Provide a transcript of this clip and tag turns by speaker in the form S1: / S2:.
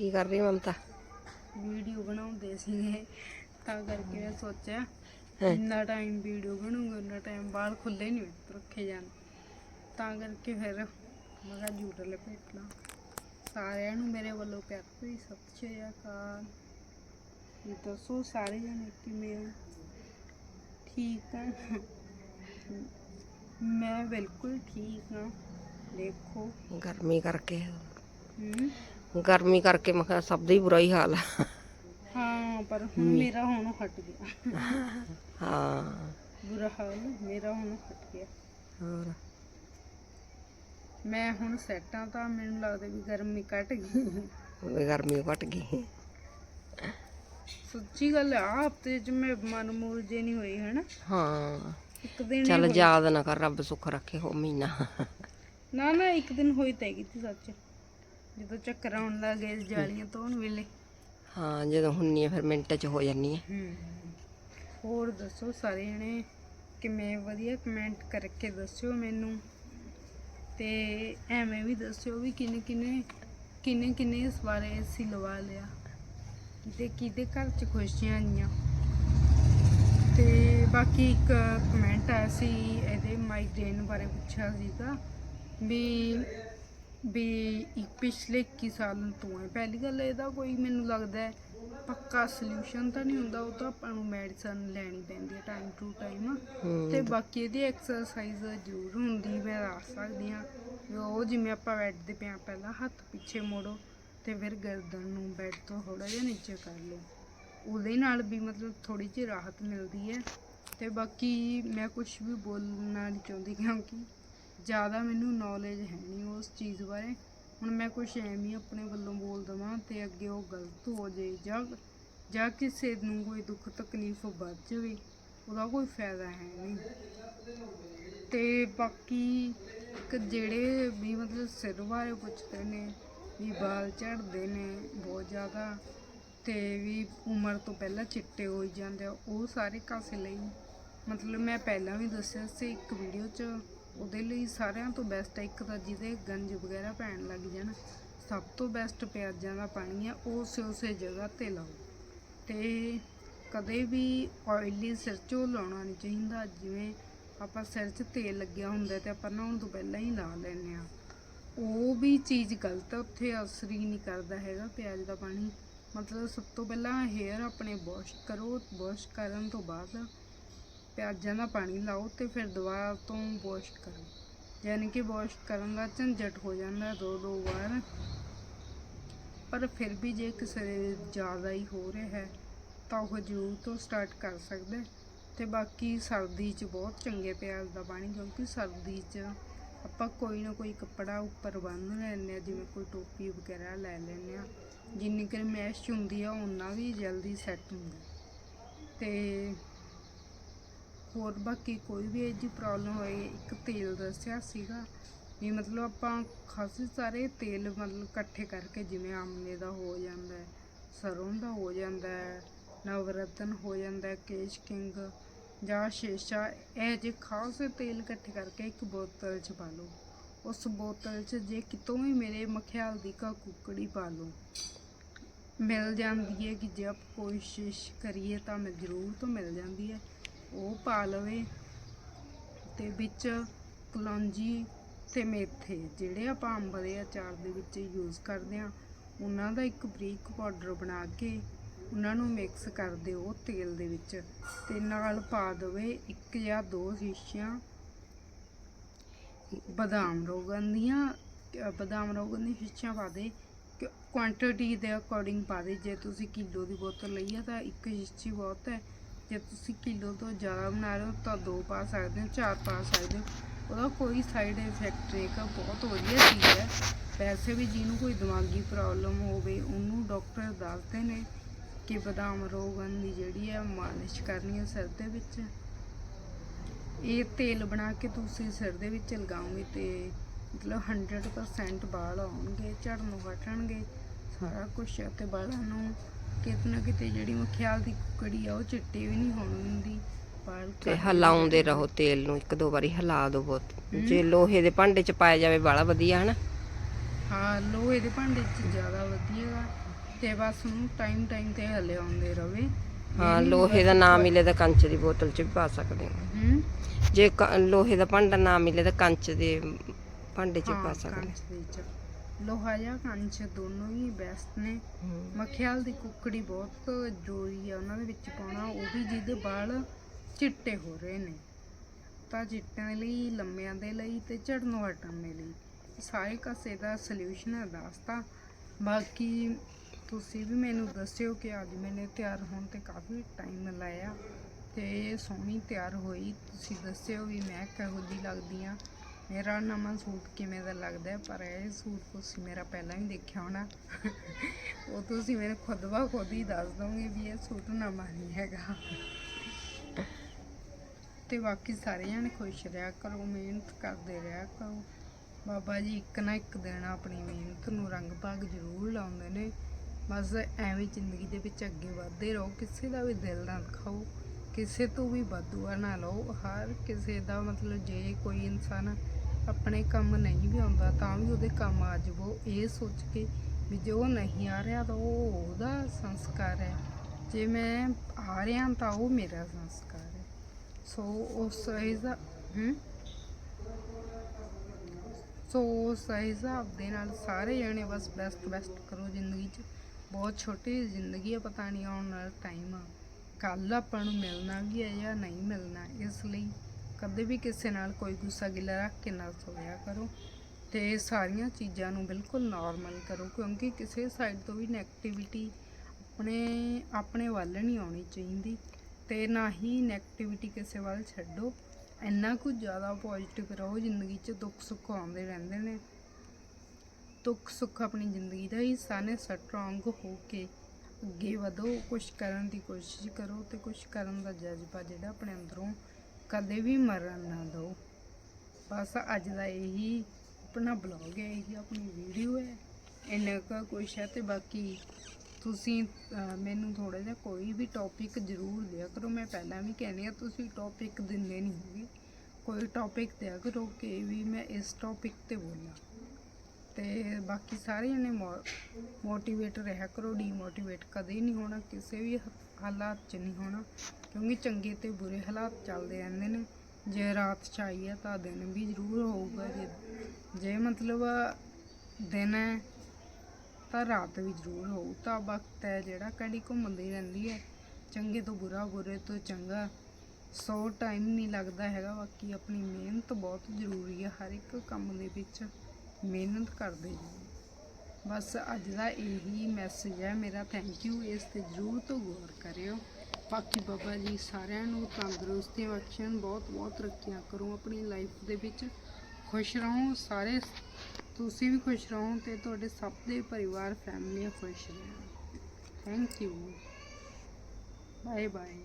S1: ਕੀ ਕਰ ਰਹੀ ਮਮਤਾ?
S2: ਵੀਡੀਓ ਬਣਾਉਂਦੇ ਸੀਗੇ ਤਾਂ ਕਰਕੇ ਮੈਂ ਸੋਚਿਆ
S1: ਹੈਂ।
S2: ਇੰਨਾ ਟਾਈਮ ਵੀਡੀਓ ਬਣੂਗਾ ਉਨਾ ਟਾਈਮ ਬਾਲ ਖੁੱਲੇ ਨਹੀਂ ਰੱਖੇ ਜਾਣ। ਤਾਂ ਕਰਕੇ ਫਿਰ ਮੈਂ ਕਿਹਾ ਝੂਠ ਲਪੇਟ ਲਾਂ ਸਾਰਿਆਂ ਨੂੰ ਮੇਰੇ ਵੱਲੋਂ ਪਿਆਰ ਭਰੀ ਸਤਿ ਸ਼੍ਰੀ ਅਕਾਲ। ਇਹ ਦੱਸੋ ਸਾਰੇ ਜਣੇ ਕਿਵੇਂ ਹੋ ਠੀਕ ਆ? ਮੈਂ ਬਿਲਕੁਲ ਠੀਕ ਹਾਂ ਦੇਖੋ।
S1: ਗਰਮੀ ਕਰਕੇ।
S2: ਹੂੰ।
S1: ਗਰਮੀ ਕਰਕੇ ਮੈਂ ਕਿਹਾ ਸਭ ਦਾ ਹੀ ਬੁਰਾ ਹੀ ਹਾਲ ਆ।
S2: ਹਾਂ ਪਰ ਹੁਣ ਮੇਰਾ ਹੁਣ ਹਟ ਗਿਆ।
S1: ਹਾਂ।
S2: ਬੁਰਾ ਹਾਲ ਮੇਰਾ ਹੁਣ ਹਟ ਗਿਆ।
S1: ਹੋਰ?
S2: ਮੈਂ ਹੁਣ ਸੈਟਾਂ ਤਾਂ ਮੈਨੂੰ ਲੱਗਦਾ ਵੀ ਗਰਮੀ ਘਟ ਗਈ।
S1: ਵੀ ਗਰਮੀ ਘਟ ਗਈ।
S2: ਸੱਚੀ ਗੱਲ ਆ ਹਫ਼ਤੇ ਚ ਮੈਂ ਮਨ ਮੂਲ ਜੇ ਨਹੀਂ ਹੋਈ ਹਨਾ?
S1: ਹਾਂ।
S2: ਇੱਕ ਦਿਨ
S1: ਚੱਲ। ਯਾਦ ਨਾ ਕਰ ਰੱਬ ਸੁੱਖ ਰੱਖੇ ਹੋ ਮਹੀਨਾ।
S2: ਨਾ ਨਾ ਇੱਕ ਦਿਨ ਹੋਈ ਤਾਂ ਕੀਤੀ ਸੱਚ। ਜਦੋਂ ਚੱਕਰ ਆਉਣ ਲੱਗ ਜਾਲੀਆਂ ਧੋਣ ਵੇਲੇ।
S1: ਹਾਂ ਜਦੋਂ ਹੁੰਨੀ ਆ ਫਿਰ ਮਿੰਟ ਚ ਹੋ ਜਾਨੀ ਆ।
S2: ਹੋਰ ਦੱਸੋ ਸਾਰੇ ਜਣੇ ਕਿਵੇਂ ਵਧੀਆ ਕਮੈਂਟ ਕਰਕੇ ਦੱਸਿਓ ਮੈਨੂੰ। ਤੇ ਐਵੇਂ ਵੀ ਦੱਸਿਓ ਵੀ ਕਿੰਨੇ ਕਿੰਨੇ ਕਿੰਨੇ ਕਿੰਨੇ ਇਸ ਬਾਰੇ ਅਸੀਂ ਲਵਾ ਲਿਆ। ਕਿਤੇ ਕਿਤੇ ਘਰ ਚ ਖੁਸ਼ੀਆਂ ਆਈਆਂ। ਤੇ ਬਾਕੀ ਇੱਕ ਕਮੈਂਟ ਆਇਆ ਸੀ ਇਹਦੇ ਮਾਈਗ੍ਰੇਨ ਬਾਰੇ ਪੁੱਛਿਆ ਸੀਗਾ ਵੀ ਵੀ ਪਿਛਲੇ 21 ਸਾਲ ਤੋਂ ਹੈ। ਪਹਿਲੀ ਗੱਲ ਇਹਦਾ ਕੋਈ ਮੈਨੂੰ ਲੱਗਦਾ ਹੈ ਪੱਕਾ ਸੋਲੂਸ਼ਨ ਤਾਂ ਨਹੀਂ ਹੁੰਦਾ ਉਹ ਤਾਂ ਆਪਾਂ ਨੂੰ ਮੈਡੀਸਨ ਲੈਣੀ ਪੈਂਦੀ ਹੈ ਟਾਈਮ ਟੂ ਟਾਈਮ ਤੇ ਬਾਕੀ ਇਹਦੀ ਐਕਸਰਸਾਈਜ਼ ਜ਼ਰੂਰ ਹੁੰਦੀ ਮੈਂ ਦੱਸ ਸਕਦੀ ਹਾਂ ਉਹ ਜਿਵੇਂ ਆਪਾਂ ਬੈਠਦੇ ਪਿਆ ਪਹਿਲਾਂ ਹੱਥ ਪਿੱਛੇ ਮੋੜੋ ਤੇ ਫਿਰ ਗਰਦਨ ਨੂੰ ਬੈੱਡ ਤੋਂ ਥੋੜਾ ਜਿਹਾ ਨੀਚੇ ਕਰ ਲਓ। ਉਹਦੇ ਨਾਲ ਵੀ ਮਤਲਬ ਥੋੜੀ ਜਿਹੀ ਰਾਹਤ ਮਿਲਦੀ ਹੈ। ਤੇ ਬਾਕੀ ਮੈਂ ਕੁਝ ਵੀ ਬੋਲਣਾ ਨਹੀਂ ਚਾਹੁੰਦੀ ਕਿਉਂਕਿ ਜ਼ਿਆਦਾ ਮੈਨੂੰ ਨੌਲੇਜ ਹੈ ਨਹੀਂ ਉਸ ਚੀਜ਼ ਬਾਰੇ। ਹੁਣ ਮੈਂ ਕੁਝ ਐਵੇਂ ਹੀ ਆਪਣੇ ਵੱਲੋਂ ਬੋਲ ਦਵਾਂ ਤੇ ਅੱਗੇ ਉਹ ਗਲਤ ਹੋ ਜਾਏ ਜਾਂ ਜਾਂ ਕਿਸੇ ਨੂੰ ਕੋਈ ਦੁੱਖ ਤਕਲੀਫ ਵੱਧ ਜਾਵੇ, ਉਹਦਾ ਕੋਈ ਫਾਇਦਾ ਹੈ ਨਹੀਂ ਤੇ ਬਾਕੀ ਇੱਕ ਜਿਹੜੇ ਵੀ ਮਤਲਬ ਸਿਰ ਬਾਰੇ ਪੁੱਛਦੇ ਨੇ, ਵੀ ਵਾਲ ਝੜਦੇ ਨੇ ਬਹੁਤ ਜ਼ਿਆਦਾ, ਤੇ ਵੀ ਉਮਰ ਤੋਂ ਪਹਿਲਾਂ ਚਿੱਟੇ ਹੋਈ ਜਾਂਦੇ ਆ, ਉਹ ਸਾਰੇ ਕਾਸੇ ਲਈ। ਮਤਲਬ ਮੈਂ ਪਹਿਲਾਂ ਵੀ ਦੱਸਿਆ ਸੀ ਇੱਕ ਵੀਡੀਓ 'ਚ ਉਹਦੇ ਲਈ ਸਾਰਿਆਂ ਤੋਂ ਬੈਸਟ ਹੈ ਇੱਕ ਤਾਂ ਜਿਹਦੇ ਗੰਜ ਵਗੈਰਾ ਪੈਣ ਲੱਗ ਜਾਣ, ਸਭ ਤੋਂ ਬੈਸਟ ਪਿਆਜ਼ਾਂ ਦਾ ਪਾਣੀ ਆ ਉਹ ਉਸੇ ਉਸੇ ਜਗ੍ਹਾ ਤੇ ਲਾਓ। ਤੇ ਕਦੇ ਵੀ ਆਇਲੀ ਸਿਰ 'ਚੋਂ ਲਾਉਣਾ ਨਹੀਂ ਚਾਹੀਦਾ, ਜਿਵੇਂ ਆਪਾਂ ਸਿਰ 'ਚ ਤੇਲ ਲੱਗਿਆ ਹੁੰਦਾ ਤੇ ਆਪਾਂ ਨਹਾਉਣ ਤੋਂ ਪਹਿਲਾਂ ਹੀ ਲਾ ਲੈਂਦੇ ਆ ਉਹ ਵੀ ਚੀਜ਼ ਗਲਤ ਆ, ਉੱਥੇ ਅਸਰ ਹੀ ਨਹੀਂ ਕਰਦਾ ਹੈਗਾ ਪਿਆਜ਼ ਦਾ ਪਾਣੀ। ਮਤਲਬ ਸਭ ਤੋਂ ਪਹਿਲਾਂ ਹੇਅਰ ਆਪਣੇ ਵਾਸ਼ ਕਰੋ ਵਾਸ਼ ਕਰਨ ਤੋਂ ਬਾਅਦ ਪਿਆਜ਼ਾਂ ਦਾ ਪਾਣੀ ਲਾਓ ਤੇ ਫਿਰ ਦੁਬਾਰਾ ਤੋਂ ਵਾਸ਼ ਕਰੋ। ਯਾਨੀ ਕਿ ਵਾਸ਼ ਕਰਨ ਦਾ ਝੰਜਟ ਹੋ ਜਾਂਦਾ ਦੋ ਦੋ ਵਾਰ। ਪਰ ਫਿਰ ਵੀ ਜੇ ਕਿਸੇ ਦੇ ਜ਼ਿਆਦਾ ਹੀ ਹੋ ਰਿਹਾ ਹੈ, ਤਾਂ ਉਹ ਜ਼ਰੂਰ ਤੋਂ ਸਟਾਰਟ ਕਰ ਸਕਦਾ ਹੈ। ਤੇ ਬਾਕੀ ਸਰਦੀ 'ਚ ਬਹੁਤ ਚੰਗੇ ਪਿਆਜ਼ ਦਾ ਪਾਣੀ, ਕਿਉਂਕਿ ਸਰਦੀ 'ਚ ਆਪਾਂ ਕੋਈ ਨਾ ਕੋਈ ਕੱਪੜਾ ਉੱਪਰ ਬੰਨ੍ਹ ਲੈਂਦੇ ਆ ਜਿਵੇਂ ਕੋਈ ਟੋਪੀ ਵਗੈਰਾ ਲੈ ਲੈਂਦੇ ਆ ਜਿੰਨੀ ਕੁ ਮੈਸ਼ ਹੁੰਦੀ ਆ ਉਹਨਾਂ ਵੀ ਜਲਦੀ ਸੈੱਟ ਹੁੰਦਾ। ਤੇ ਹੋਰ ਬਾਕੀ ਕੋਈ ਵੀ ਇਹ ਜੀ ਪ੍ਰੋਬਲਮ ਹੋਏ ਇੱਕ ਤੇਲ ਦੱਸਿਆ ਸੀਗਾ ਵੀ ਮਤਲਬ ਆਪਾਂ ਖਾਸੇ ਸਾਰੇ ਤੇਲ ਮਤਲਬ ਇਕੱਠੇ ਕਰਕੇ ਜਿਵੇਂ ਆਮਲੇ ਦਾ ਹੋ ਜਾਂਦਾ ਹੈ ਸਰੋਂ ਦਾ ਹੋ ਜਾਂਦਾ ਹੈ, ਨਵਰਤਨ ਹੋ ਜਾਂਦਾ ਹੈ, ਕੇਸ਼ ਕਿੰਗ ਜਾਂ ਸ਼ੇਸ਼ਾ, ਇਹ ਜੇ ਖਾਸੇ ਤੇਲ ਇਕੱਠੇ ਕਰਕੇ ਇੱਕ ਬੋਤਲ 'ਚ ਪਾ ਲਓ। ਉਸ ਬੋਤਲ 'ਚ ਜੇ ਕਿਤੋਂ ਵੀ ਮੇਰੇ ਮਖਿਆਲ ਦੀ ਕਾ ਕੁੱਕੜੀ ਪਾ ਲਓ। ਮਿਲ ਜਾਂਦੀ ਹੈ ਕਿ ਜੇ ਆਪ ਕੋਸ਼ਿਸ਼ ਕਰੀਏ ਤਾਂ ਮਿਲ ਜ਼ਰੂਰ ਤੋਂ ਮਿਲ ਜਾਂਦੀ ਹੈ। ਉਹ ਪਾ ਲਵੇ ਤੇ ਵਿੱਚ ਕਲੌਂਜੀ ਤੇ ਮੇਥੇ, ਜਿਹੜੇ ਆਪਾਂ ਅੰਬ ਦੇ ਅਚਾਰ ਦੇ ਵਿੱਚ ਯੂਜ਼ ਕਰਦੇ ਆ ਉਹਨਾਂ ਦਾ ਇੱਕ ਬਰੀਕ ਪਾਊਡਰ ਬਣਾ ਕੇ ਉਹਨਾਂ ਨੂੰ ਮਿਕਸ ਕਰ ਦਿਓ ਤੇਲ ਦੇ ਵਿੱਚ ਤੇ ਨਾਲ ਪਾ ਦੇਵੇ ਇੱਕ ਜਾਂ ਦੋ ਸ਼ੀਸ਼ੀਆਂ ਬਦਾਮ ਰੋਗਨ ਦੀਆਂ ਬਦਾਮ ਰੋਗਨ ਦੀਆਂ ਸ਼ੀਸ਼ੀਆਂ ਪਾ ਦੇ ਕੁਆਂਟੀਟੀ ਦੇ ਅਕੋਰਡਿੰਗ ਪਾ ਦੇ। ਜੇ ਤੁਸੀਂ ਕਿਲੋ ਦੀ ਬੋਤਲ ਲਈ ਆ ਤਾਂ ਇੱਕ ਸ਼ੀਸ਼ੀ ਬਹੁਤ ਹੈ। ਜੇ ਤੁਸੀਂ ਕਿਲੋ ਤੋਂ ਜ਼ਿਆਦਾ ਬਣਾ ਰਹੇ ਹੋ ਤਾਂ ਦੋ ਪਾ ਸਕਦੇ ਹੋ, ਚਾਰ ਪਾ ਸਕਦੇ ਹੋ। ਉਹਦਾ ਕੋਈ ਸਾਈਡ ਇਫੈਕਟ ਨਹੀਂ ਬਹੁਤ ਵਧੀਆ ਚੀਜ਼ ਹੈ। ਵੈਸੇ ਵੀ ਜਿਹਨੂੰ ਕੋਈ ਦਿਮਾਗੀ ਪ੍ਰੋਬਲਮ ਹੋਵੇ, ਉਹਨੂੰ ਡਾਕਟਰ ਦੱਸਦੇ ਨੇ ਕਿ ਬਦਾਮ ਰੋਗਨ ਦੀ ਜਿਹੜੀ ਹੈ ਮਾਲਿਸ਼ ਕਰਨੀ ਹੈ ਸਿਰ ਦੇ ਵਿੱਚ। ਇਹ ਤੇਲ ਬਣਾ ਕੇ ਤੁਸੀਂ ਸਿਰ ਦੇ ਵਿੱਚ ਲਗਾਓਗੇ ਤੇ ਮਤਲਬ 100% ਵਾਲ ਆਉਣਗੇ ਝੜਨੋਂ ਹਟਣਗੇ ਸਾਰਾ ਕੁਝ ਤੇ ਵਾਲਾਂ ਨੂੰ ਕਿਤੇ ਨਾ ਕਿਤੇ ਜਿਹੜੀ ਮਖਿਆਲ ਦੀ ਕੁਕੜੀ ਆ ਉਹ ਚਿੱਟੇ ਵੀ ਨਹੀਂ ਹੋਣ ਦਿੰਦੀ। ਵਾਲ
S1: ਤੇ ਹਲਾਉਂਦੇ ਰਹੋ ਤੇਲ ਨੂੰ ਇੱਕ ਦੋ ਵਾਰੀ ਹਿਲਾ ਦਿਓ ਬਹੁਤ। ਜੇ ਲੋਹੇ ਦੇ ਭਾਂਡੇ 'ਚ ਪਾਇਆ ਜਾਵੇ ਬੜਾ ਵਧੀਆ ਹਨਾ?
S2: ਹਾਂ ਲੋਹੇ ਦੇ ਭਾਂਡੇ 'ਚ ਜ਼ਿਆਦਾ ਵਧੀਆ ਗਾ। ਤੇ ਬਸ ਉਹਨੂੰ ਟਾਈਮ ਟਾਈਮ ਤੇ ਹਲਿਆਉਂਦੇ ਰਵੇ।
S1: ਹਾਂ ਲੋਹੇ ਦਾ ਨਾ ਮਿਲੇ ਤਾਂ ਕੰਚ ਦੀ ਬੋਤਲ 'ਚ ਵੀ ਪਾ ਸਕਦੇ ਹਾਂ।
S2: ਹੂੰ?
S1: ਜੇ ਲੋਹੇ ਦਾ ਭਾਂਡਾ ਨਾ ਮਿਲੇ ਤਾਂ ਕੰਚ ਦੇ ਭਾਂਡੇ 'ਚ ਵੀ ਪਾ
S2: ਹਾਂ
S1: ਸਕਦੇ
S2: ਕੰਚ ਦੇ ਵਿੱਚ ਲੋਹਾ ਜਾਂ ਕੰਚ ਦੋਨੋਂ ਹੀ ਬੈਸਟ ਨੇ। ਮੱਖਿਆਲ ਦੀ ਕੁੱਕੜੀ ਬਹੁਤ ਜ਼ਰੂਰੀ ਆ ਉਹਨਾਂ ਦੇ ਵਿੱਚ ਪਾਉਣਾ ਉਹ ਵੀ ਜਿਹਦੇ ਵਾਲ ਚਿੱਟੇ ਹੋ ਰਹੇ ਨੇ। ਤਾਂ ਚਿੱਟਿਆਂ ਲਈ ਲੰਮਿਆਂ ਦੇ ਲਈ ਤੇ ਝੜਨ ਦੇ ਲਈ। ਸਾਰੇ ਕਾਸੇ ਦਾ ਸੋਲੂਸ਼ਨ ਹੈ ਦੱਸਤਾ ਬਾਕੀ ਤੁਸੀਂ ਵੀ ਮੈਨੂੰ ਦੱਸਿਓ ਕਿ ਅੱਜ ਮੈਨੇ ਤਿਆਰ ਹੋਣ ਤੇ ਕਾਫੀ ਟਾਈਮ ਲਾਇਆ ਤੇ ਸੋਹਣੀ ਤਿਆਰ ਹੋਈ। ਤੁਸੀਂ ਦੱਸਿਓ ਵੀ ਮੈਂ ਕਿਹੋ ਜਿਹੀ ਲੱਗਦੀ ਆ। ਮੇਰਾ ਨਵਾਂ ਸੂਟ ਕਿਵੇਂ ਦਾ ਲੱਗਦਾ ਪਰ ਇਹ ਸੂਟ ਤੁਸੀਂ ਮੇਰਾ ਪਹਿਲਾਂ ਹੀ ਦੇਖਿਆ ਹੋਣਾ। ਉਹ ਤੁਸੀਂ ਮੈਨੂੰ ਖੁਦ ਬਾ ਖੁਦ ਹੀ ਦੱਸ ਦੋਗੇ ਵੀ ਇਹ ਸੂਟ ਨਵਾਂ ਨਹੀਂ ਹੈਗਾ। ਤੇ ਬਾਕੀ ਸਾਰੇ ਜਣੇ ਖੁਸ਼ ਰਿਹਾ ਕਰੋ, ਮਿਹਨਤ ਕਰਦੇ ਰਿਹਾ ਕਰੋ। ਬਾਬਾ ਜੀ ਇੱਕ ਨਾ ਇੱਕ ਦਿਨ ਆਪਣੀ ਮਿਹਨਤ ਨੂੰ ਰੰਗ ਭਾਗ ਜ਼ਰੂਰ ਲਾਉਂਦੇ ਨੇ। ਬਸ ਐਵੇਂ ਜ਼ਿੰਦਗੀ ਦੇ ਵਿੱਚ ਅੱਗੇ ਵਧਦੇ ਰਹੋ, ਕਿਸੇ ਦਾ ਵੀ ਦਿਲ ਨਾ ਖਾਓ, ਕਿਸੇ ਤੋਂ ਵੀ ਬਦਦੁਆ ਨਾ ਲਓ। ਹਰ ਕਿਸੇ ਦਾ ਮਤਲਬ ਜੇ ਕੋਈ ਇਨਸਾਨ ਆਪਣੇ ਕੰਮ ਨਹੀਂ ਵੀ ਆਉਂਦਾ, ਤਾਂ ਵੀ ਉਹਦੇ ਕੰਮ ਆ ਜਾਵੋ। ਇਹ ਸੋਚ ਕੇ ਵੀ ਜੇ ਉਹ ਨਹੀਂ ਆ ਰਿਹਾ ਤਾਂ ਉਹ ਉਹਦਾ ਸੰਸਕਾਰ ਹੈ। ਜੇ ਮੈਂ ਆ ਰਿਹਾ ਤਾਂ ਉਹ ਮੇਰਾ ਸੰਸਕਾਰ ਹੈ। ਸੋ ਉਸ ਹਿਸਾਬ ਹੂੰ? ਸੋ ਉਸ ਹਿਸਾਬ ਦੇ ਨਾਲ ਸਾਰੇ ਜਣੇ ਬਸ ਬੈਸਟ ਬੈਸਟ ਕਰੋ ਜ਼ਿੰਦਗੀ 'ਚ। ਬਹੁਤ ਛੋਟੀ ਜ਼ਿੰਦਗੀ ਹੈ ਪਤਾ ਨਹੀਂ ਆਉਣ ਵਾਲਾ ਟਾਈਮ ਆ। ਕੱਲ ਆਪਾਂ ਨੂੰ ਮਿਲਣਾ ਵੀ ਹੈ ਜਾਂ ਨਹੀਂ ਮਿਲਣਾ, ਇਸ ਲਈ ਕਦੇ ਵੀ ਕਿਸੇ ਨਾਲ ਕੋਈ ਗੁੱਸਾ ਗਿਲਾ ਰੱਖ ਕੇ ਨਾ ਸੋਇਆ ਕਰੋ ਤੇ ਸਾਰੀਆਂ ਚੀਜ਼ਾਂ ਨੂੰ ਬਿਲਕੁਲ ਨਾਰਮਲ ਕਰੋ, ਕਿਉਂਕਿ ਕਿਸੇ ਸਾਈਡ ਤੋਂ ਵੀ ਨੈਗੇਟਿਵਿਟੀ ਆਪਣੇ ਆਪਣੇ ਵੱਲ ਨਹੀਂ ਆਉਣੀ ਚਾਹੀਦੀ ਤੇ ਨਾ ਹੀ ਨੈਗੇਟਿਵਿਟੀ ਕਿਸੇ ਵੱਲ ਛੱਡੋ। ਇੰਨਾ ਕੁ ਜ਼ਿਆਦਾ ਪੋਜ਼ਿਟਿਵ ਰਹੋ, ਜ਼ਿੰਦਗੀ 'ਚ ਦੁੱਖ ਸੁੱਖ ਆਉਂਦੇ ਰਹਿੰਦੇ ਨੇ। ਦੁੱਖ ਸੁੱਖ ਆਪਣੀ ਜ਼ਿੰਦਗੀ ਦਾ ਹਿੱਸਾ ਨੇ ਸਟਰੋਂਗ ਹੋ ਕੇ ਅੱਗੇ ਵਧੋ ਕੁਝ ਕਰਨ ਦੀ ਕੋਸ਼ਿਸ਼ ਕਰੋ ਤੇ ਕੁਝ ਕਰਨ ਦਾ ਜਜ਼ਬਾ ਜਿਹੜਾ ਆਪਣੇ ਅੰਦਰੋਂ ਕਦੇ ਵੀ ਮਰਨ ਨਾ ਦਿਓ ਬਸ ਅੱਜ ਦਾ ਇਹੀ ਆਪਣਾ ਬਲੌਗ ਹੈ, ਇਹੀ ਆਪਣੀ ਵੀਡੀਓ ਹੈ। ਇੰਨਾ ਕੁ ਕੁਛ ਹੈ ਤੇ ਬਾਕੀ ਤੁਸੀਂ ਮੈਨੂੰ ਥੋੜਾ ਜਿਹਾ ਕੋਈ ਵੀ ਟੌਪਿਕ ਜ਼ਰੂਰ ਦਿਆ ਕਰੋ। ਮੈਂ ਪਹਿਲਾਂ ਵੀ ਕਹਿੰਦੀ ਆ ਤੁਸੀਂ ਟੌਪਿਕ ਦਿੰਦੇ ਨਹੀਂ ਹੋਗੇ। ਕੋਈ ਟੌਪਿਕ ਦਿਆ ਕਰੋ ਕਿ ਵੀ ਮੈਂ ਇਸ ਟੌਪਿਕ ਤੇ ਬੋਲਾਂ। ਤੇ ਬਾਕੀ ਸਾਰੇ ਜਣੇ ਮੋਟੀਵੇਟ ਰਿਹਾ ਕਰੋ ਡੀਮੋਟੀਵੇਟ ਕਦੇ ਨਹੀਂ ਹੋਣਾ। ਕਿਸੇ ਵੀ ਹਾਲਾਤ 'ਚ ਨਹੀਂ ਹੋਣਾ, ਕਿਉਂਕਿ ਚੰਗੇ ਤੇ ਬੁਰੇ ਹਾਲਾਤ ਚੱਲਦੇ ਰਹਿੰਦੇ ਨੇ। ਜੇ ਰਾਤ 'ਚ ਆਈ ਹੈ ਤਾਂ ਦਿਨ ਵੀ ਜ਼ਰੂਰ ਹੋਊਗਾ ਜੇ ਜੇ ਮਤਲਬ ਦਿਨ ਹੈ ਤਾਂ ਰਾਤ ਵੀ ਜ਼ਰੂਰ ਹੋਊ। ਤਾਂ ਵਕਤ ਹੈ ਜਿਹੜਾ ਕੜੀ ਘੁੰਮਦੀ ਰਹਿੰਦੀ ਹੈ। ਚੰਗੇ ਤੋਂ ਬੁਰਾ, ਬੁਰੇ ਤੋਂ ਚੰਗਾ, ਸੋ ਟਾਈਮ ਨਹੀਂ ਲੱਗਦਾ ਹੈਗਾ। ਬਾਕੀ ਆਪਣੀ ਮਿਹਨਤ ਬਹੁਤ ਜ਼ਰੂਰੀ ਹੈ। ਹਰ ਇੱਕ ਕੰਮ ਦੇ ਵਿੱਚ ਮਿਹਨਤ ਕਰਦੇ ਜੀ ਬਸ ਅੱਜ ਦਾ ਇਹੀ ਮੈਸੇਜ ਹੈ, ਮੇਰਾ ਥੈਂਕ ਯੂ ਇਸ ਤੇ ਜ਼ਰੂਰ ਤੋਂ ਗੌਰ ਕਰਿਓ। ਬਾਕੀ ਬਾਬਾ ਜੀ ਸਾਰਿਆਂ ਨੂੰ ਤੰਦਰੁਸਤੀ ਬਖਸ਼ਣ, ਬਹੁਤ ਬਹੁਤ ਤਰੱਕੀਆਂ ਕਰੋ ਆਪਣੀ ਲਾਈਫ ਦੇ ਵਿੱਚ। ਖੁਸ਼ ਰਹੋ ਸਾਰੇ, ਤੁਸੀਂ ਵੀ ਖੁਸ਼ ਰਹੋ ਤੇ ਤੁਹਾਡੇ ਸਭ ਦੇ ਪਰਿਵਾਰ ਫੈਮਲੀਆਂ ਖੁਸ਼ ਰਹਿਣ। Thank you bye bye